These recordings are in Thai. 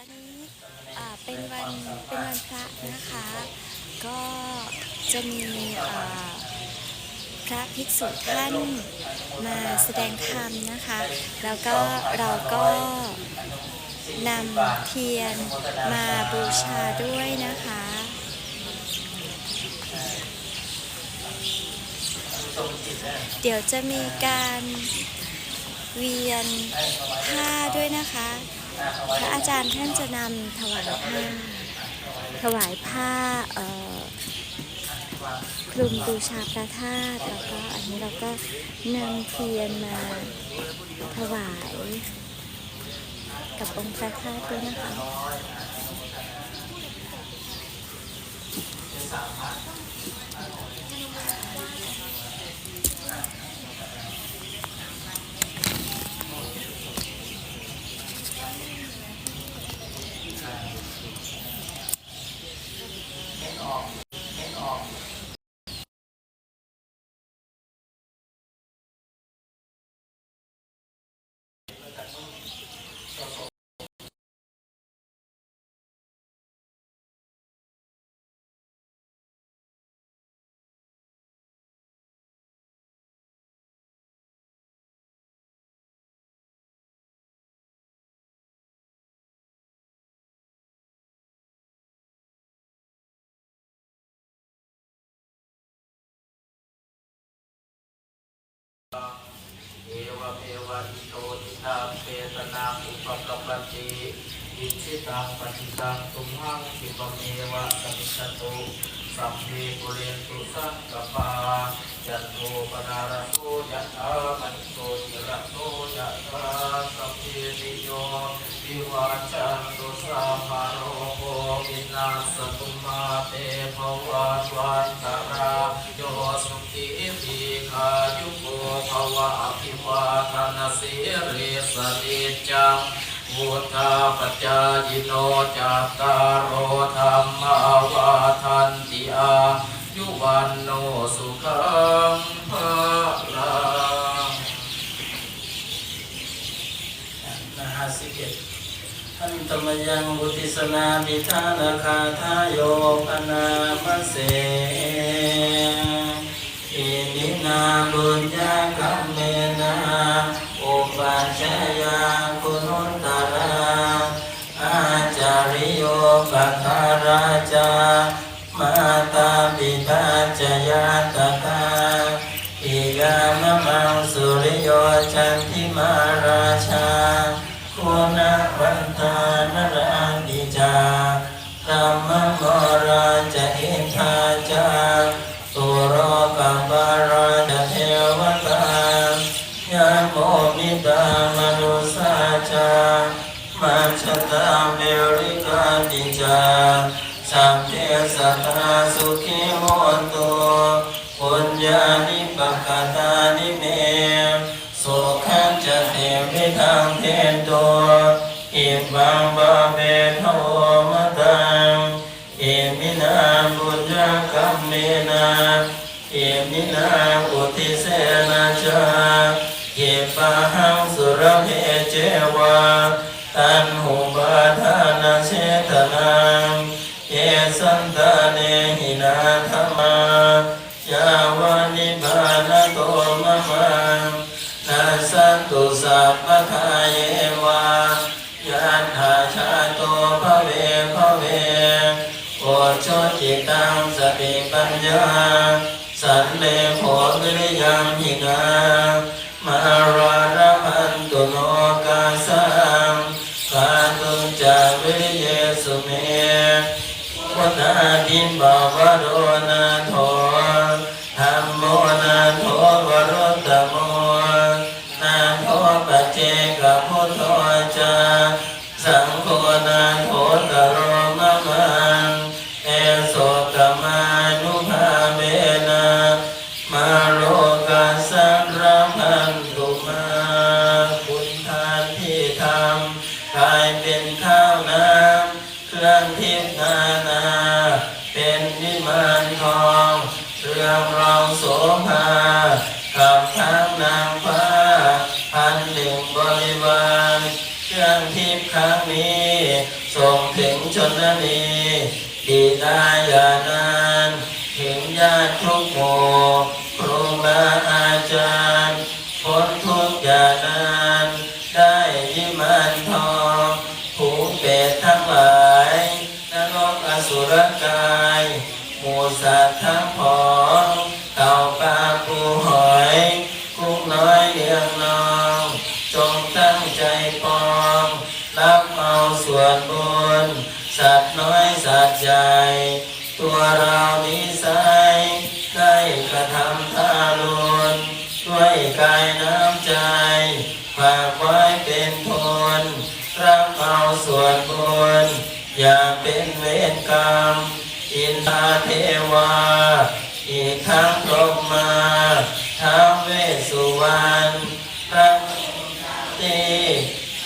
อนนี้เป็นวันเป็นวันพระนะคะ ก็จะมีพระภิกษุท่านมาแสดงธรรมนะคะ แล้วก็เราก็นำเทียนมาบูชาด้วยนะคะเดี๋ยวจะมีการเวียนผ้าด้วยนะคะ พระอาจารย์ท่านจะนำถวายผ้า ถวายผ้าคลุมบูชาพระธาตุแล้วก็อันนี้เราก็นำเทียนมาถวาย กับองค์พระธาตุด้วยนะคะ เอวเมวะอิโตทิตาเปตนาอุปกัปปติอิจิตังปฏิตังตุมหังสิปเมวะสมิจจตุ สัพเพปุเรนตุสังกปาจันโทปนารโสยัตถามณิโตติระโสยัตถาสัพเพติโยวิวัชชันตุสัพพะโรโควินาศตุมาเตภวัตวันตรายโยสุขีทีขายุโกภวะอภิวาทนาสิริสนิจจัง พุทธาปัจจายโนจัตตารโอธรรมาวาทันติอายุวันโนสุขังภาลังนะฮะสิเกตอันตมยังบุติสนาบิธานาคาทายโยปนามเสอินินาบุญญาคัมเมน ปัชฌายาคุณตาราอาจาริโยปะคาราจามาตาปิตาจยาตตาอิกามะมังสุริโยจันทิมาราชาคุณวันตานรา มัจจตาเมริกาติจาสัพเพสัตตาสุขิโหตุปุญญานิปกตานิเมสุขันจะเทวิทังเทนโตอิบังบาเบทโวมตังอิมินาบุญญากัมเมนาอิมินาอุติเสนาจาอิปะหังสุรเพเจวะ ตุสัพพทาเยวายันหาชาโตภะเวภะเวโอชจิตังสติปัญญา สันเลโหวิริยังหินามาราระพันตุโนกาสังกาตุจาวิริเยสุเมพุทธาทินบาวโร นนีบิดายานา รับเอาส่วนบุญอย่าเป็นเวรกรรม อินทาเทวา อีกทั้งพรหมาท้าเวสุวรรณพระตี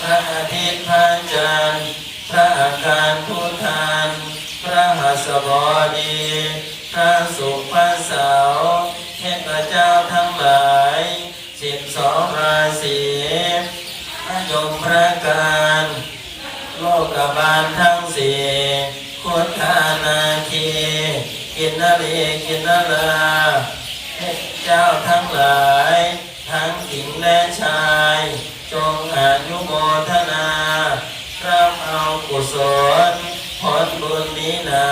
พระอาทิตย์พระจันทร์พระอาการพุทธานพระหัสบดีพระสุขพระเสาร์เทพเจ้าทั้งหลายสิบสองราศีพระยมพระกา บาลทั้งสี่คุทานาคีกินนาลีกินนาลาเจ้าทั้งหลาย ทั้งหญิงและชาย จงอายุโมทนารับเอากุศลผลบุญนี้นา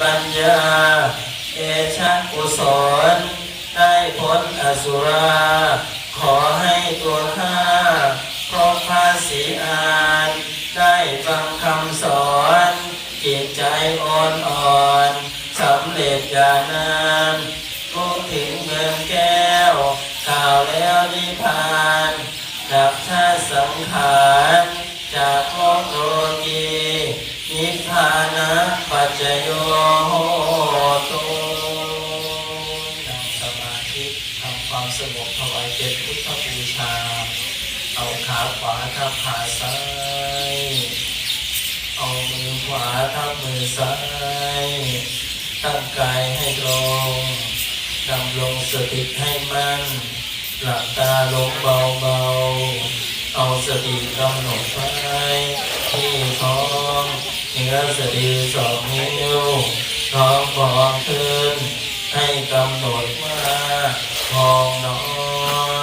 ปัญญา เอชะกุศลได้พ้นอสุรา ขอให้ตัวข้าครบภาษีอาน ได้ฟังคำสอนจิตใจอ่อนอ่อนสำเร็จอย่างนั้นรู้ถึงเมืองแก้วข่าวแล้วนิพพาน ดับชาติสังขาร ทับขาซ้ายเอามือขวาทับมือซ้ายตั้งกายให้ตรงดำลงสติให้มั่น หลับตาลงเบาๆ เอาสติกำหนดไว้ที่ท้องเนื้อสะดือสองนิ้วท้องฟองขึ้น ให้กำหนดว่าทองนอ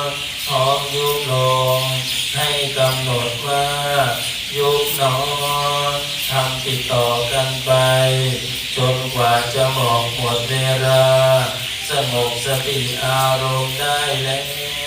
นท้องยุบลง ให้กำหนดว่ายุบหนอทำติดต่อกันไป จนกว่าจะหมอกหมดเวลา สงบสติอารมณ์ได้แล้ว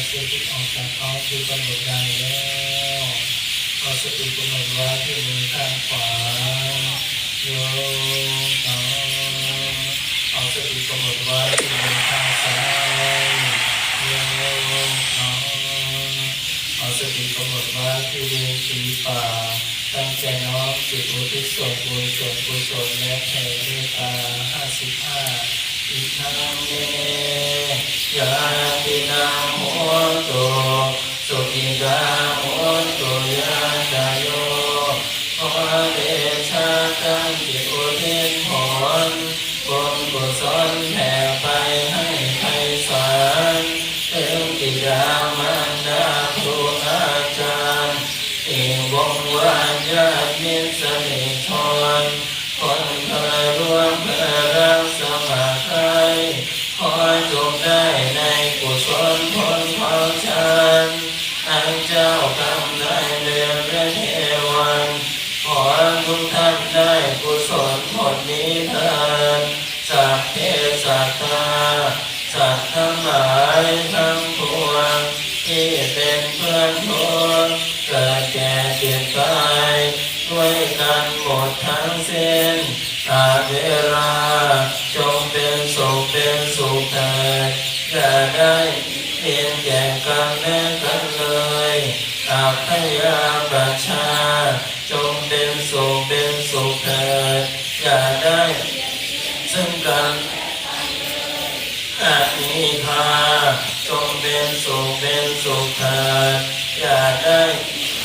าให้ปราศจากออกจากท้องคือกำหนดได้แล้วเอาสติกำหนดไว้ที่มือข้างขวาโยต่อเอาสติกำหนดไว้ที่มือข้างซ้ายโยต่อเอาสติกำหนดไว้ที่ริมฝีปากตั้งใจน้อมจิตอุทิศส่วนบุญส่วนกุศลและแผ่เมตตาห้าสิบห้า อิทังเมยาตินังโหตุสุขิกาโหตุยาตโย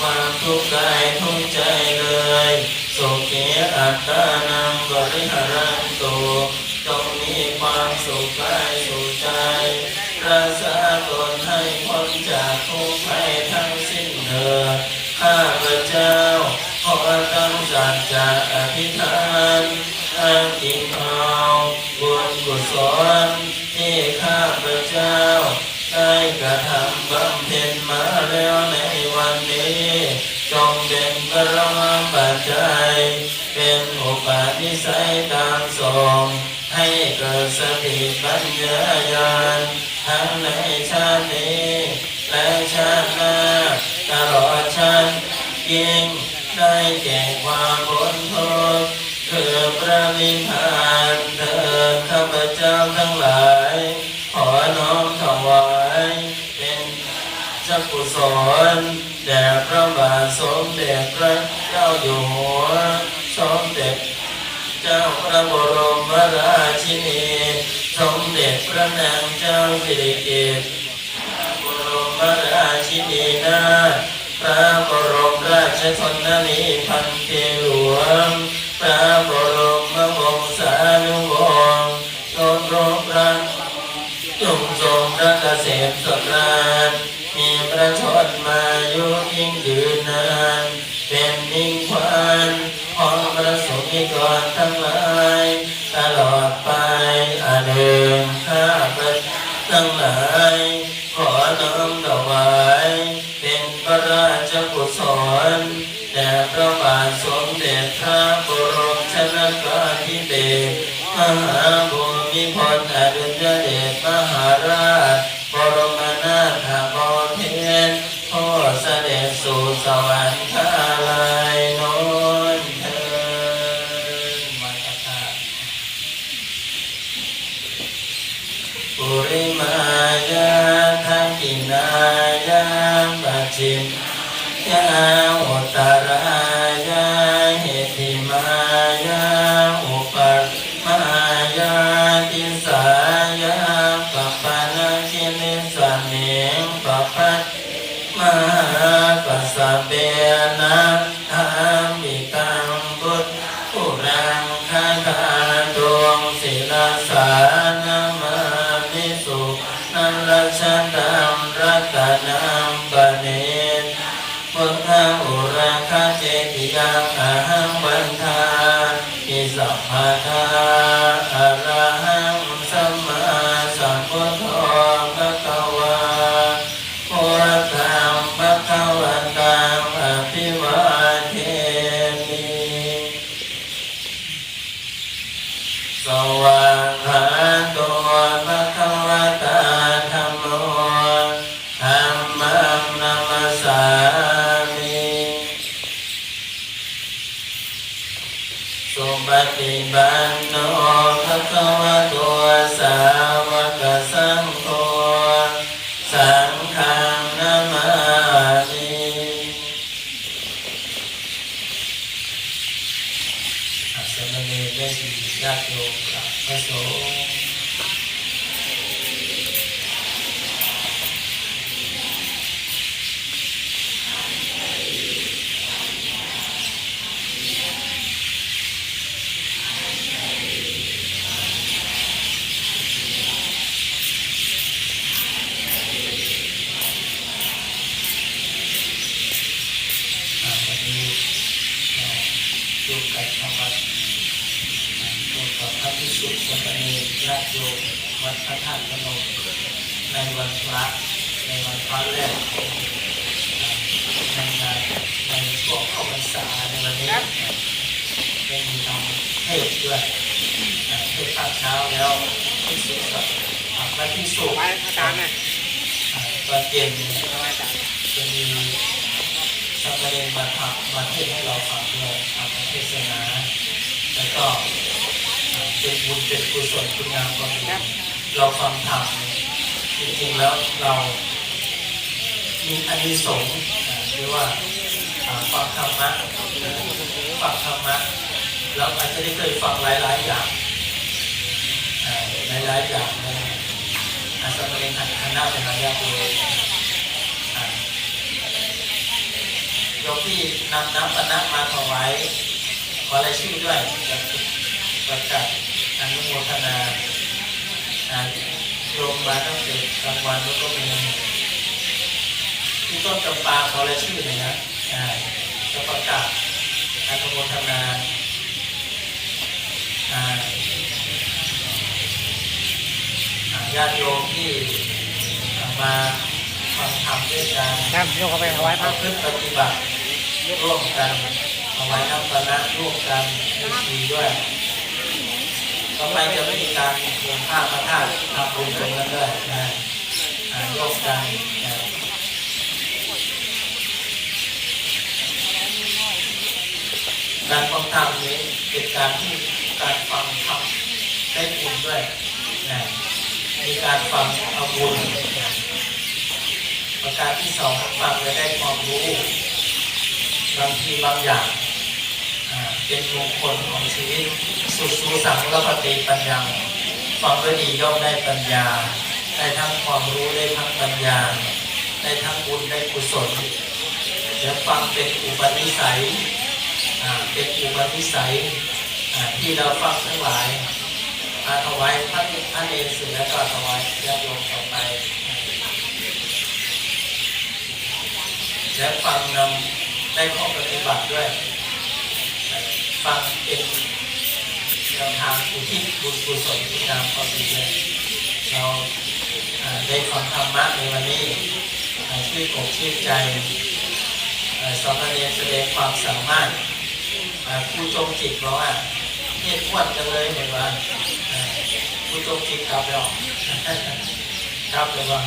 ความทุกข์กายทุกข์ใจเลยสุขีอัตตานังบริหารันตุจงมีความสุขกายสุขใจรักษาตนให้พ้นจากทุกข์ภัยทั้งสิ้นเถิดข้าพเจ้าขอตั้งสัจจะอธิษฐานอ้างอิงเอาบุญกุศลที่ข้าพเจ้าได้กระทำ ติปัญญาญาณทั้งในชาตินี้และชาติหน้าตลอดชาติยิ่งได้แก่ความพ้นทุกข์คือพระนิพพานเถิดข้าพเจ้าทั้งหลาย ขอน้อมถวายเป็นจ้ากุศลแด่พระบาทสมเด็จพระเจ้าอยู่หัวสมเด็จเจ้าพระบรมราชินี พระนางเจ้าสิริกิติ์พระบรมราชินีนาพระบรมราชชนนีพันปีหลวง พระบรมวงศานุวงศ์ทรงรบรักจงทรงพระเกษมสำราญมีพระชนมายุยิ่งยืนนาน เป็นมิ่งขวัญของพระสงฆ์นิกรทั้งหลาย ง โยมวัดพระธาตุพนมในวันพระในวันพระแรกในงานในช่วงเข้าพรรษาในวันนี้ได้มีทำเทศด้วยอ่าเทศน์ตอนเช้าแล้วภิกษุกับอ่พระภิกษุไปอาจารย์เนี่ยอ่าตอนเย็นเนี่ยทำไมอาจารย์จะมีสัมเณรมาทำมาเทศให้เราฟังด้วยทำเทศนาแล้วก็ เป็นบุญเป็นกุศลคุณงามความดีเราฟังธรรมจริงๆแล้วเรามีอานิสงส์เรียกว่าฟังธรรมะฟังธรรมะแล้วอาจจะได้เคยฟังหลายๆอย่างหลายๆอย่างนะอาสมเณรคณะเป็นระยะเลยโยมที่นำน้ำปนะมาถวายขอรายชื่อด้วยจะประกาศ อนุโมทนาอ่าโยมมาตั้งแต่กลางวันแล้วก็มีที่ต้นจำปาขอรายชื่อหน่อยนะอ่าจะประกาศอนุโมทนาอ่าอ่าญาติโยมที่มาฟังธรรมด้วยกันครับยกเข้าไปถวายพเอาระขึ้นปฏิบัติร่วมกันเอาไว้น้ำปนะร่วมกันมีทีด้วย ต่อไปจะไม่มีการลงผ้าพระธาตุทำบุญตรงนั้นด้วยนะอ่าร่วมกันการฟังธรรมนี้เป็นการที่การฟังธรรมได้บุญด้วยนะมีการฟังเอาบุญประการที่สองฟังและได้ความรู้บางทีบางอย่างเป็นมงคลของชีวิต สุดสูสังและปฏิปัญญาฟังด้วยดีย่อมได้ปัญญา ได้ทั้งความรู้ได้ทั้งปัญญา ได้ทั้งบุญได้กุศลเดี๋ยวฟังเป็นอุปนิสัยอ่าเป็นอุปนิสัยที่เราฟังทั้งหลายอาถวายพระพระเนรเสร็จแล้วก็ถวายญาติโยมต่อไป และฟังนำได้ข้อปฏิบัติด้วย ฟังเป็น แนวทางอุทิศบุญกุศลคุณงามความดีเลยเราได้ฟังธรรมะในวันนี้อ่าชื่นอกชื่นใจสองเณรแสดงความสามารถอ่าผู้จงจิตบอกว่าเทศอ้วนกันเลยเห็นว่าอ่าผู้จงจิตกลับแล้วครับเลยว่า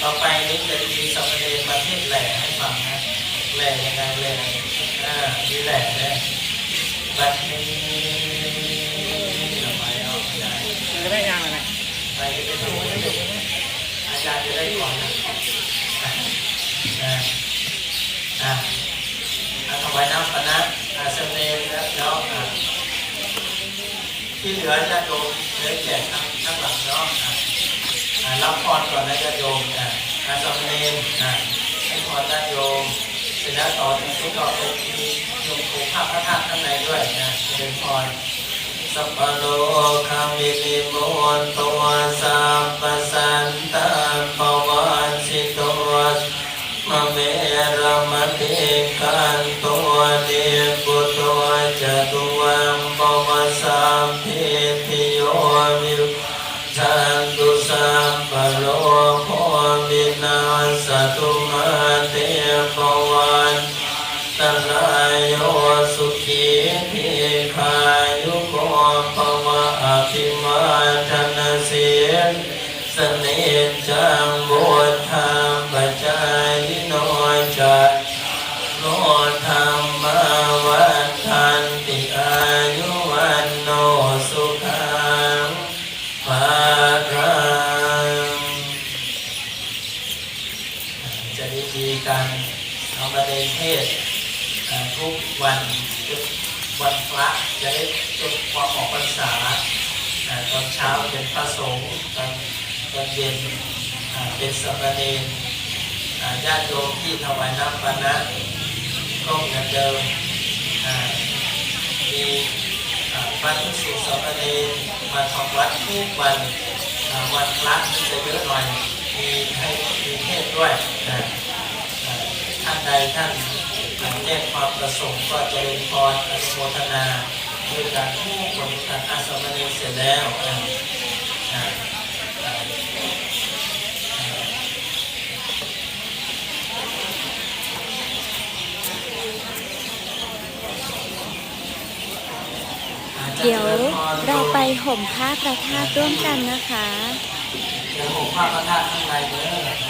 ต่อไปนี้จะมีสมเด็จประเทศแหล่ให้ฟังนะ แหล่ยังไงแหล่อ่ามีแหล่เนี่ยบัดนี้ทำไมเอาไม่ได้จะได้งานอะไรไปจะได้ดูอาจารย์จะได้ก่อนนะอ่าอ่าอ่าถวายน้ำปนะอาสเด็จแล้วแล้วอ่าที่เหลือจะโยมเลือแจกทั้งทั้งหลังเนาะรับพรก่อนนะญาติโยมอ่าอาสามเรอ่าให้พรญาติโยม เสร็จแล้วต่อจากนี้ก็เป็นมีโยมครูภาพพระธาตุข้างในด้วยนะเป็นพรสัพพโลคามิลิโมนตัวสัพพสันตังปวันสิตัวมะเมรมติกันตัวเดปุตัวจตุวา ช้าเป็นพระสงฆ์ตอนตอนเย็นเป็นสามเณรอ่าญาติโยมที่ถวายน้ำปานะก็เหมือนเดิมมีพระภิกษุสามเณรมาทำวัดทุกวันวันพระนี่จะเยอะหน่อยมีให้มีเทศด้วยท่านใดท่านแจ้งความประสงค์ก็จะเจริญพรอนุโมทนา ด้วยการผู้บริการอาสมณีเสร็จแล้วเดี๋ยวเราไปห่มผ้าประทาตุร่วมกันนะคะ เดี๋ยวผมภาพพระธาตุข้างในเด้อ